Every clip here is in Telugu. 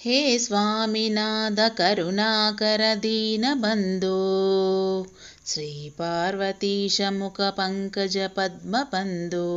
हे स्वामिनाथ करुणाकर श्रीपार्वतीशमुखपङ्कजपद्मबन्धो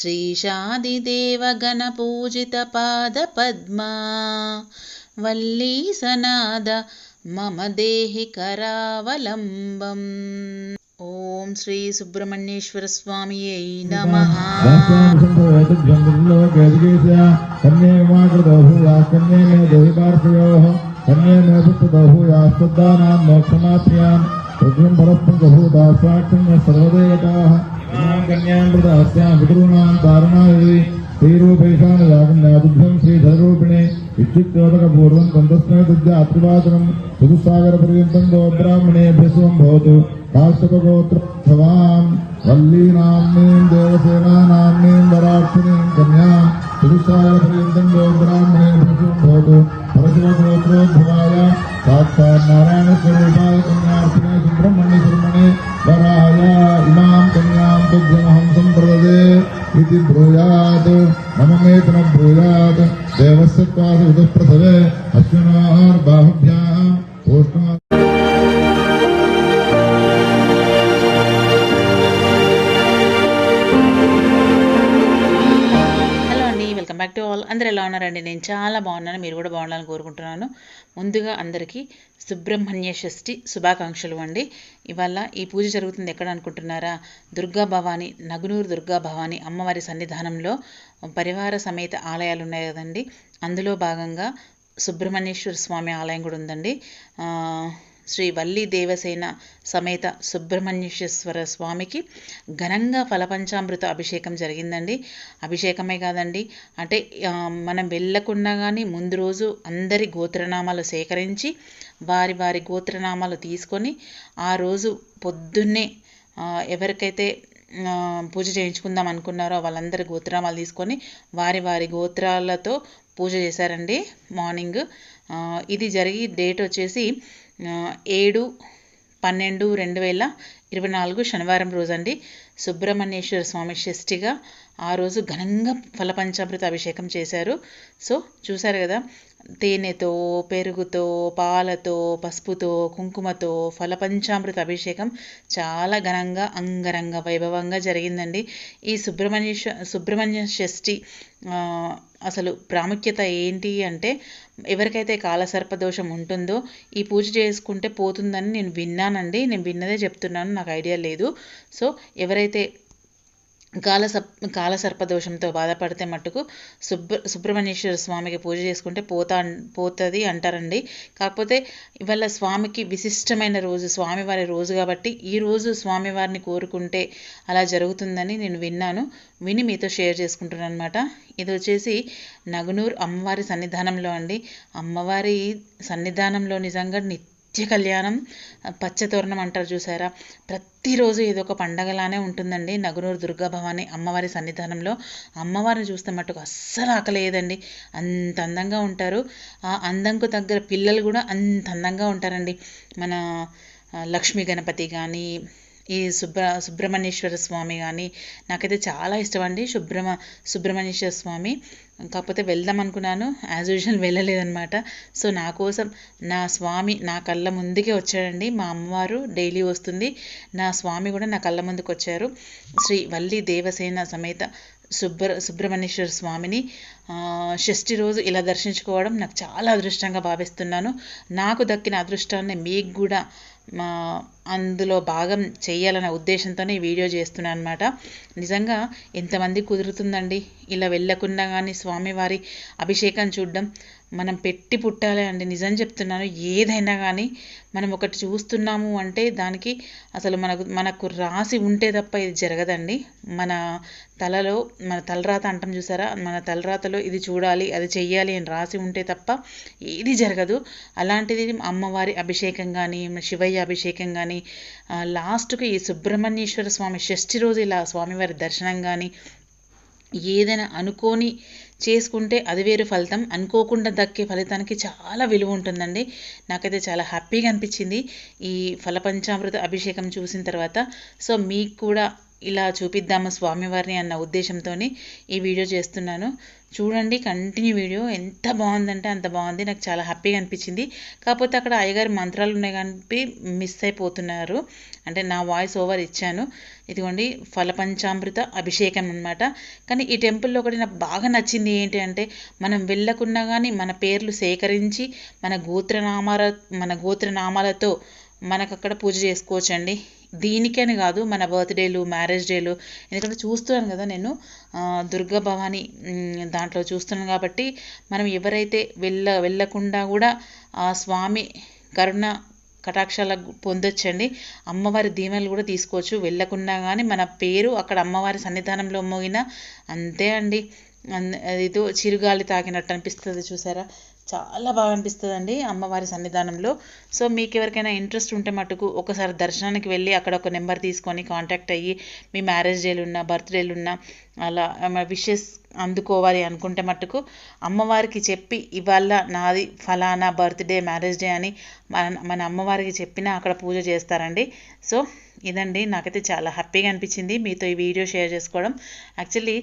श्रीशादिदेवगणपूजितपादपद्मा वल्लीसनाद मम देहि करावलम्बम् ॐ श्रीसुब्रह्मण्येश्वरस्वामियै नमः कन्ये माकृतो भूयाः कन्ये मे శ్రీరూపేషాన యాగం నాబుద్ధం శ్రీధరూపిణే విద్యుక్తోదకపూర్వం తంతస్నాతుద్యాత్రివాదనం చతుస్సాగర పర్యంతం గోబ్రాహ్మణే అభ్యసువం భవతు. కాశ్యపగోత్రవాం వల్లీనామ్నీం దేవసేనానామ్నీం వరాక్షిణీం కన్యాం చతుస్సాగర పర్యంతం గోబ్రాహ్మణే అభ్యసువం భవతు. పరశువగోత్రోద్భవాయ సాక్షాత్ నారాయణ స్వరూపాయ కన్యార్థినే సుబ్రహ్మణ్య శర్మణే వరాయ. ఇది బ్రూయాత్ మమమేతనం బ్రూయాత్ దేవస్య ఉదప్రసవే ముందుగా అందరికీ సుబ్రహ్మణ్య షష్ఠి శుభాకాంక్షలు అండి. ఇవాళ ఈ పూజ జరుగుతుంది ఎక్కడ అనుకుంటున్నారా? దుర్గా భవాని నగునూరు దుర్గా భవాని అమ్మవారి సన్నిధానంలో పరివార సమేత ఆలయాలు ఉన్నాయి కదండి. అందులో భాగంగా సుబ్రహ్మణ్యేశ్వర స్వామి ఆలయం కూడా ఉందండి. శ్రీ వల్లి దేవసేన సమేత సుబ్రహ్మణ్యేశ్వర స్వామికి ఘనంగా ఫలపంచామృత అభిషేకం జరిగిందండి. అభిషేకమే కాదండి అంటే మనం వెళ్ళకుండా కానీ ముందు రోజు అందరి గోత్రనామాలు సేకరించి వారి వారి గోత్రనామాలు తీసుకొని ఆ రోజు పొద్దున్నే ఎవరికైతే పూజ చేయించుకుందాం అనుకున్నారో వాళ్ళందరి గోత్రనామాలు తీసుకొని వారి వారి గోత్రాలతో పూజ చేశారండి మార్నింగ్. ఇది జరిగి డేట్ వచ్చేసి ఏడు పన్నెండు రెండు వేల ఇరవై నాలుగు శనివారం రోజండి. సుబ్రహ్మణ్యేశ్వర స్వామి షష్ఠిగా ఆ రోజు ఘనంగా ఫలపంచామృత అభిషేకం చేశారు. సో చూశారు కదా తేనెతో పెరుగుతో పాలతో పసుపుతో కుంకుమతో ఫలపంచామృత అభిషేకం చాలా ఘనంగా అంగరంగ వైభవంగా జరిగిందండి. ఈ సుబ్రహ్మణ్య సుబ్రహ్మణ్య షష్ఠి అసలు ప్రాముఖ్యత ఏంటి అంటే ఎవరికైతే కాలసర్పదోషం ఉంటుందో ఈ పూజ చేసుకుంటే పోతుందని నేను విన్నానండి. నేను విన్నదే చెప్తున్నాను నాకు ఐడియా లేదు. సో ఎవరైతే కాల సప్ కాల సర్పదోషంతో బాధపడితే మట్టుకు సుబ్ర సుబ్రహ్మణ్యేశ్వర స్వామికి పూజ చేసుకుంటే పోతా పోతుంది అంటారండి. కాకపోతే ఇవాళ స్వామికి విశిష్టమైన రోజు స్వామివారి రోజు కాబట్టి ఈ రోజు స్వామివారిని కోరుకుంటే అలా జరుగుతుందని నేను విన్నాను. విని మీతో షేర్ చేసుకుంటున్నాను అనమాట ఇది వచ్చేసి నగునూరు అమ్మవారి సన్నిధానంలో అండి. అమ్మవారి సన్నిధానంలో నిజంగా నిత్య నిత్య కళ్యాణం పచ్చతోరణం అంటారు చూసారా? ప్రతిరోజు ఏదో ఒక పండగలానే ఉంటుందండి. నగునూరు దుర్గా భవాని అమ్మవారి సన్నిధానంలో. అమ్మవారిని చూస్తే మట్టుకు అస్సలు ఆకలేదండి. అంత అందంగా ఉంటారు. ఆ అందంకు తగ్గ పిల్లలు కూడా అంత అందంగా ఉంటారండి. మన లక్ష్మీ గణపతి కానీ ఈ సుబ్ర సుబ్రహ్మణ్యేశ్వర స్వామి కానీ నాకైతే చాలా ఇష్టం అండి సుబ్రహ్మ సుబ్రహ్మణ్యేశ్వర స్వామి. కాకపోతే వెళ్దాం అనుకున్నాను యాజ్ యూజువల్ వెళ్ళలేదన్నమాట. సో నా కోసం నా స్వామి నా కళ్ళ ముందుకే వచ్చాడండి. మా అమ్మవారు డైలీ వస్తుంది. నా స్వామి కూడా నా కళ్ళ ముందుకు వచ్చారు. శ్రీ వల్లి దేవసేన సమేత సుబ్ర సుబ్రహ్మణ్యేశ్వర స్వామిని షష్ఠి రోజు ఇలా దర్శించుకోవడం నాకు చాలా అదృష్టంగా భావిస్తున్నాను. నాకు దక్కిన అదృష్టాన్ని మీకు కూడా మా అందులో భాగం చేయాలనే ఉద్దేశంతోనే ఈ వీడియో చేస్తున్నాను అనమాట నిజంగా ఎంతమంది కుదురుతుందండి. ఇలా వెళ్ళకుండా కానీ స్వామివారి అభిషేకం చూడడం మనం పెట్టి పుట్టాలి అండి. నిజం చెప్తున్నాను. ఏదైనా కానీ మనం ఒకటి చూస్తున్నాము అంటే దానికి అసలు మనకు మనకు రాసి ఉంటే తప్ప ఇది జరగదండి. మన తలలో మన తలరాత అంటాం చూసారా? మన తలరాతలో ఇది చూడాలి అది చెయ్యాలి అని రాసి ఉంటే తప్ప ఏది జరగదు. అలాంటిది అమ్మవారి అభిషేకం కానీ శివయ్య అభిషేకం కానీ లాస్ట్కి ఈ సుబ్రహ్మణ్యేశ్వర స్వామి షష్ఠి రోజు ఇలా స్వామివారి దర్శనం కానీ ఏదైనా అనుకోని చేసుకుంటే అది వేరు ఫలితం. అనుకోకుండా దక్కే ఫలితానికి చాలా విలువ ఉంటుందండి. నాకైతే చాలా హ్యాపీగా అనిపించింది ఈ ఫలపంచామృత అభిషేకం చూసిన తర్వాత. సో మీకు కూడా ఇలా చూపిద్దాము స్వామివారిని అన్న ఉద్దేశంతో ఈ వీడియో చేస్తున్నాను. చూడండి కంటిన్యూ వీడియో ఎంత బాగుందంటే అంత బాగుంది. నాకు చాలా హ్యాపీగా అనిపించింది. కాకపోతే అక్కడ అయ్యగారి మంత్రాలు ఉన్నాయి కానీ మిస్ అయిపోతున్నారు. అంటే నా వాయిస్ ఓవర్ ఇచ్చాను. ఇదిగోండి ఫలపంచామృత అభిషేకం అన్నమాట. కానీ ఈ టెంపుల్లో ఒకటి నాకు బాగా నచ్చింది ఏంటి అంటే మనం వెళ్ళకున్నా కానీ మన పేర్లు సేకరించి మన గోత్రనామాల మన గోత్రనామాలతో మనకు అక్కడ పూజ చేసుకోవచ్చండి. దీనికని కాదు మన బర్త్డేలు మ్యారేజ్ డేలు ఎందుకంటే చూస్తున్నాను కదా నేను దుర్గా భవాని దాంట్లో చూస్తున్నాను కాబట్టి మనం ఎవరైతే వెళ్ళ వెళ్ళకుండా కూడా ఆ స్వామి కరుణ కటాక్షాల పొందొచ్చండి. అమ్మవారి దీవెనలు కూడా తీసుకోవచ్చు. వెళ్ళకున్నా కానీ మన పేరు అక్కడ అమ్మవారి సన్నిధానంలో మోగిన అంతే అండి. అన్- ఏదో చిరుగాలి తాకినట్టు అనిపిస్తుంది చూసారా? చాలా బాగా అనిపిస్తుంది అండి అమ్మవారి సన్నిధానంలో. సో మీకు ఎవరికైనా ఇంట్రెస్ట్ ఉంటే మటుకు ఒకసారి దర్శనానికి వెళ్ళి అక్కడ ఒక నెంబర్ తీసుకొని కాంటాక్ట్ అయ్యి మీ మ్యారేజ్ డేలు ఉన్నా బర్త్డేలు ఉన్నా అలా విషెస్ అందుకోవాలి అనుకుంటే మటుకు అమ్మవారికి చెప్పి ఇవాళ నాది ఫలానా బర్త్డే మ్యారేజ్ డే అని మన మన అమ్మవారికి చెప్పినా అక్కడ పూజ చేస్తారండి. సో ఇదండి. నాకైతే చాలా హ్యాపీగా అనిపించింది మీతో ఈ వీడియో షేర్ చేసుకోవడం. యాక్చువల్లీ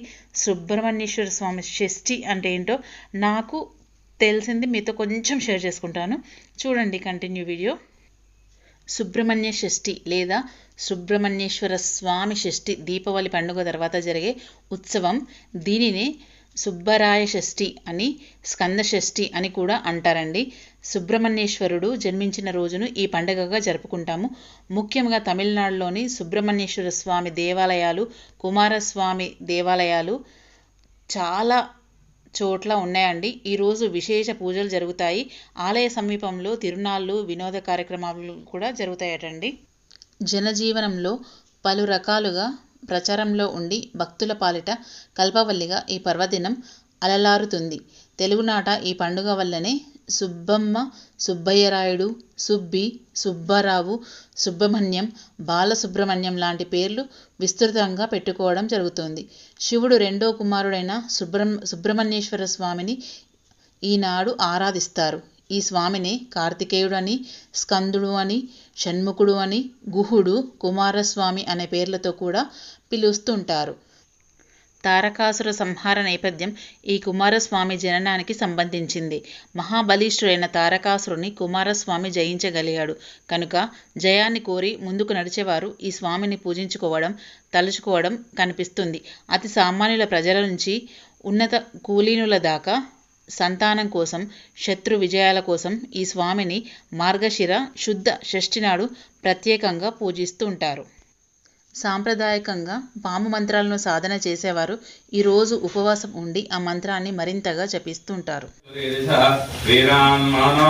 సుబ్రహ్మణ్యేశ్వర స్వామి షష్ఠి అంటే ఏంటో నాకు తెలిసింది మీతో కొంచెం షేర్ చేసుకుంటాను. చూడండి కంటిన్యూ వీడియో. సుబ్రహ్మణ్య షష్ఠి లేదా సుబ్రహ్మణ్యేశ్వర స్వామి షష్ఠి దీపావళి పండుగ తర్వాత జరిగే ఉత్సవం. దీనిని సుబ్బరాయ షష్ఠి అని స్కంద షష్ఠి అని కూడా అంటారండి. సుబ్రహ్మణ్యేశ్వరుడు జన్మించిన రోజును ఈ పండుగగా జరుపుకుంటాము. ముఖ్యంగా తమిళనాడులోని సుబ్రహ్మణ్యేశ్వర స్వామి దేవాలయాలు కుమారస్వామి దేవాలయాలు చాలా చోట్ల ఉన్నాయండి. ఈరోజు విశేష పూజలు జరుగుతాయి. ఆలయ సమీపంలో తిరునాళ్ళు వినోద కార్యక్రమాలు కూడా జరుగుతాయటండి. జనజీవనంలో పలు రకాలుగా ప్రచారంలో ఉండి భక్తుల పాలిట కల్పవల్లిగా ఈ పర్వదినం అలలారుతుంది. తెలుగునాట ఈ పండుగ వల్లనే సుబ్బమ్మ సుబ్బయ్యరాయుడు సుబ్బి సుబ్బారావు సుబ్రహ్మణ్యం బాలసుబ్రహ్మణ్యం లాంటి పేర్లు విస్తృతంగా పెట్టుకోవడం జరుగుతుంది. శివుడు రెండో కుమారుడైన సుబ్రహ్మ సుబ్రహ్మణ్యేశ్వర స్వామిని ఈనాడు ఆరాధిస్తారు. ఈ స్వామిని కార్తికేయుడు అని స్కందుడు అని షణ్ముఖుడు అని గుహుడు కుమారస్వామి అనే పేర్లతో కూడా పిలుస్తుంటారు. తారకాసుర సంహార నేపథ్యం ఈ కుమారస్వామి జననానికి సంబంధించింది. మహాబలిష్ఠుడైన తారకాసురుని కుమారస్వామి జయించగలిగాడు. కనుక జయాన్ని కోరి ముందుకు నడిచేవారు ఈ స్వామిని పూజించుకోవడం తలుచుకోవడం కనిపిస్తుంది. అతి సామాన్యుల ప్రజల నుంచి ఉన్నత కూలీనుల దాకా సంతానం కోసం శత్రు విజయాల కోసం ఈ స్వామిని మార్గశిర శుద్ధ షష్ఠి నాడు ప్రత్యేకంగా పూజిస్తూ ఉంటారు. సాంప్రదాయకంగా పాము మంత్రాలను సాధన చేసేవారు. ఈరోజు ఉపవాసం ఉండి ఆ మంత్రాన్ని మరింతగా జపిస్తుంటారు. శ్రీరాన్మానో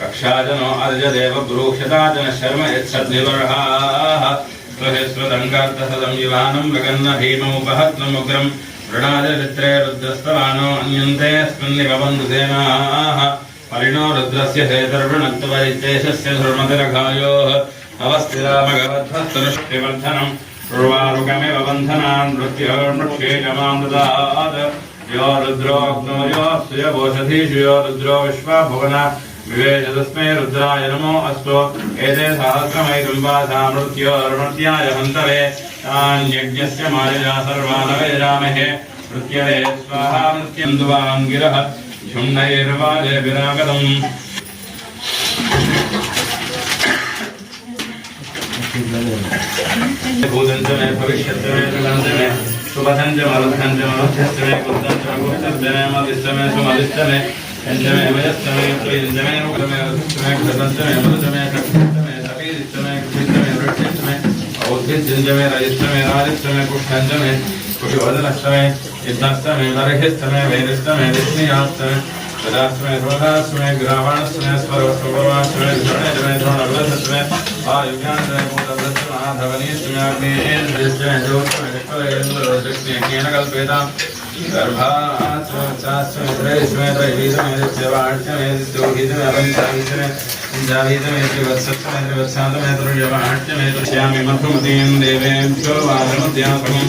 కక్షాజనో అర్జదేవ బ్రూక్షతాజన శర్మ యచ్చద్నివర్హాః స్వహిస్వతంగార్థసదం యువానం మృగన్న భీమముపహత్నముగ్రం ऋणादित्रे रुद्रस्तवानो अन्यन्ते स्मिन्निवबन्धुसेनाः परिणो रुद्रस्य हेतर्वणत्वरितेशस्य धर्मतिरघायोः। अवस्थिरामगवध्वस्तनुष्टिवर्धनम् ऋर्वारुकमिव बन्धनान् मृत्योर्मृक्षे जमामृतात् यो रुद्रोऽग्नो यो यो रुद्रो विश्वभुवन। विवेश तस्मै रुद्राय नमो अस्तु। एते सहस्रमैकुम्बासा मृत्योर्मृत्याय हन्तरे तान्यज्ञस्य मारिजा सर्वानवेजामहे प्रत्यये स्वाहा नृत्यं दुवाङ्गिरः झुण्डैर्वाजेभिरागतम् भूतञ्च मे भविष्यत् मे प्रशान्त मे सुभञ्च मलभञ्च मलभ्यश्च मे कुन्दञ्च कुन्दञ्च मे मदिष्ट मे सुमदिष्ट मे यञ्च मे भजश्च मे प्रियञ्च मे मे मे कृतञ्च मे मदुच मे कक्षिष्ट मे सपीदिष्ट मे कृष्ट मे वृक्षिष्ट मे औद्भिज्यञ्च मे रजिष्ट मे राजिष्ट मे कुष्ठञ्च मे पुष्पोदनष्टमे इत्नष्टमे नरहिष्टमे वेदिष्टमे विष्णुयाष्टमे प्रजाष्टमे ध्रुवधाष्टमे ग्रावाणष्टमे स्वरोष्टमे द्रोणेष्टमे द्रोणवृतष्टमे वायुव्याष्टमे मूलवृतष्टमे महाधवनीष्टमे अग्नेष्टमे ज्योतिष्टमे विष्णुरेन्द्रशक्ति केन कल्पेताम् गर्भास्वचास्मे त्रयेष्मे त्रयीतमे दित्यवाष्टमे दित्योगीतमे अभिन्तागीतमे जावीतमेत्रिवत्सप्तमेत्रिवत्सान्तमेत्रिव्यवाष्टमेत्रिश्यामि मधुमतीम् देवेभ्यो वादमुद्यापनम्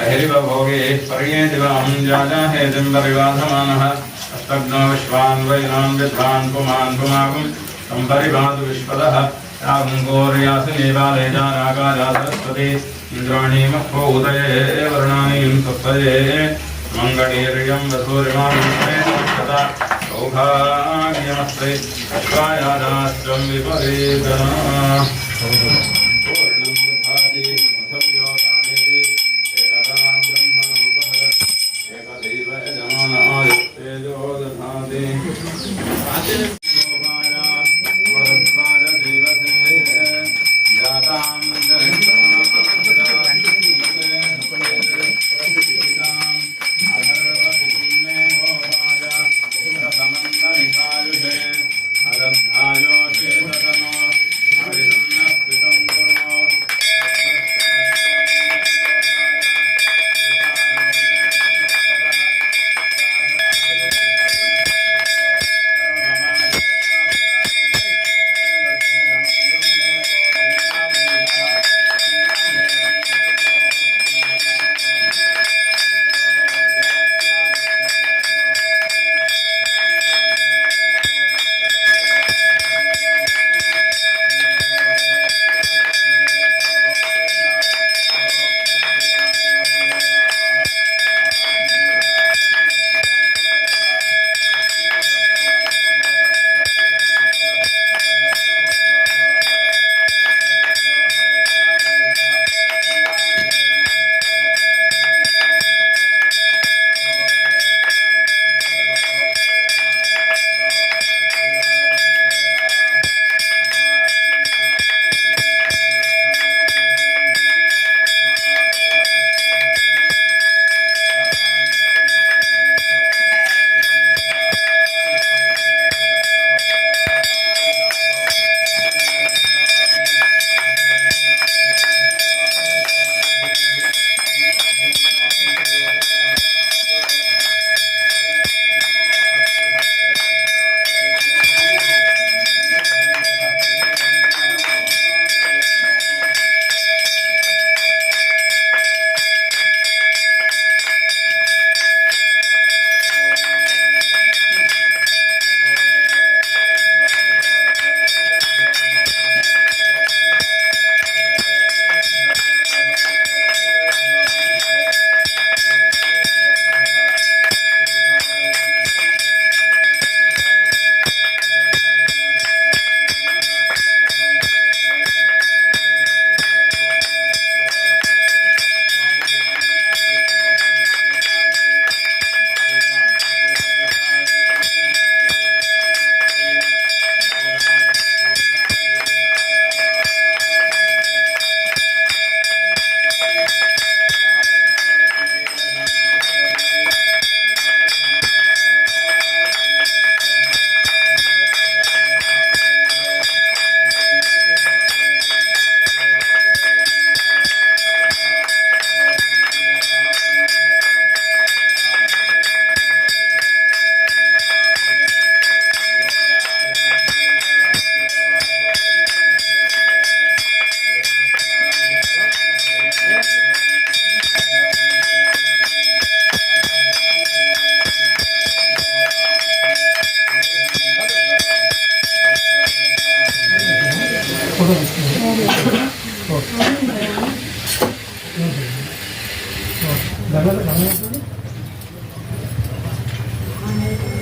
अहिरिवभोगे पर्येदिवां जाजाहेदिम्बरिवाधमानः अस्तग्नो विश्वान् वैरान् विद्वान् पुमान् पुमागुं तं परिभातु विश्वदः यागुङ्गोर्यासनेवालेजारागाजासरस्वती इन्द्राणीमहो उदये वर्णानीं सप्तये। मङ्गणीर्यं वसूरिमानुष्ठता सौभाग्यमस्ते। विपरीतना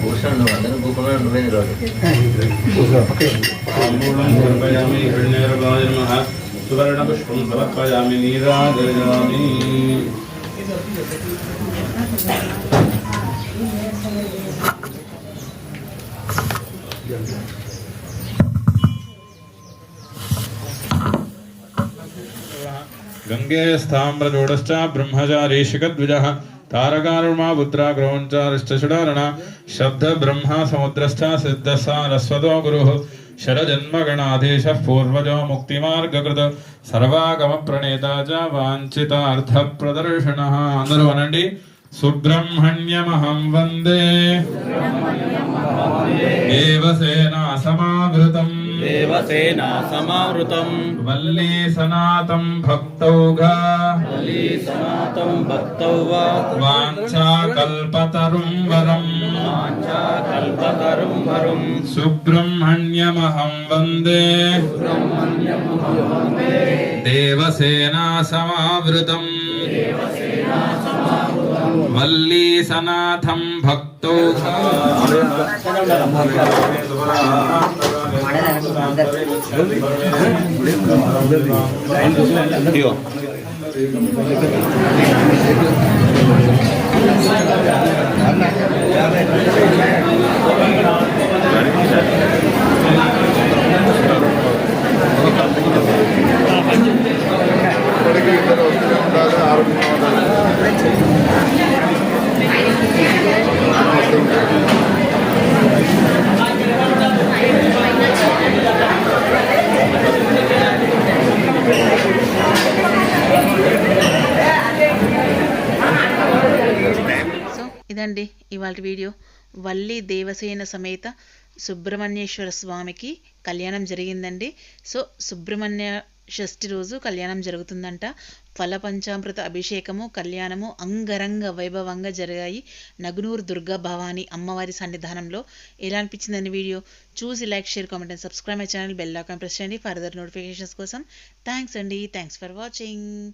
భూషణ్ అందరూ భూపంలో నువ్వే నిలవాలి సువర్ణపుష్పం సమర్పయామి నీరాజయామి Thank you. समर्पयामि नीराजयामि गङ्गे स्थाम्रजोडश्च ब्रह्मचारीशिखद्विजः तारकारुमा पुत्रा ग्रौञ्चारिष्टषडारण शब्दब्रह्मा समुद्रश्च सिद्धसारस्वतो गुरुः शरजन्मगणाधीशः पूर्वजो मुक्तिमार्गकृत सर्वागमप्रणेता च वाञ्छितार्थप्रदर्शनः అందరూ అనండి సుబ్రహ్మణ్యమహం వందే దేవసేనా సమావృతం దేవసేనా సమావృతం వల్లీ సనాతం భక్తౌఘా సనాతం భక్తౌ వా వాంఛాకల్పతరుం వరం కల్పతరుం వరుం సుబ్రహ్మణ్యమహం వందే దేవసేనా సమావృతం వల్లీ సనాథం భక్తో ఇప్పటికీ ఇవాళ వీడియో. వల్లి దేవసేన సమేత సుబ్రహ్మణ్యేశ్వర స్వామికి కళ్యాణం జరిగిందండి. సో సుబ్రహ్మణ్య షష్ఠి రోజు కళ్యాణం జరుగుతుందంట. ఫల పంచామృత అభిషేకము కళ్యాణము అంగరంగ వైభవంగా జరిగాయి. నగునూరు దుర్గా భవాని అమ్మవారి సన్నిధానంలో. ఎలా అనిపించిందని వీడియో? చూసి like share comment and subscribe my channel. Bell icon press చేయండి ఫర్దర్ నోటిఫికేషన్స్ కోసం. థ్యాంక్స్ అండి. Thanks for watching.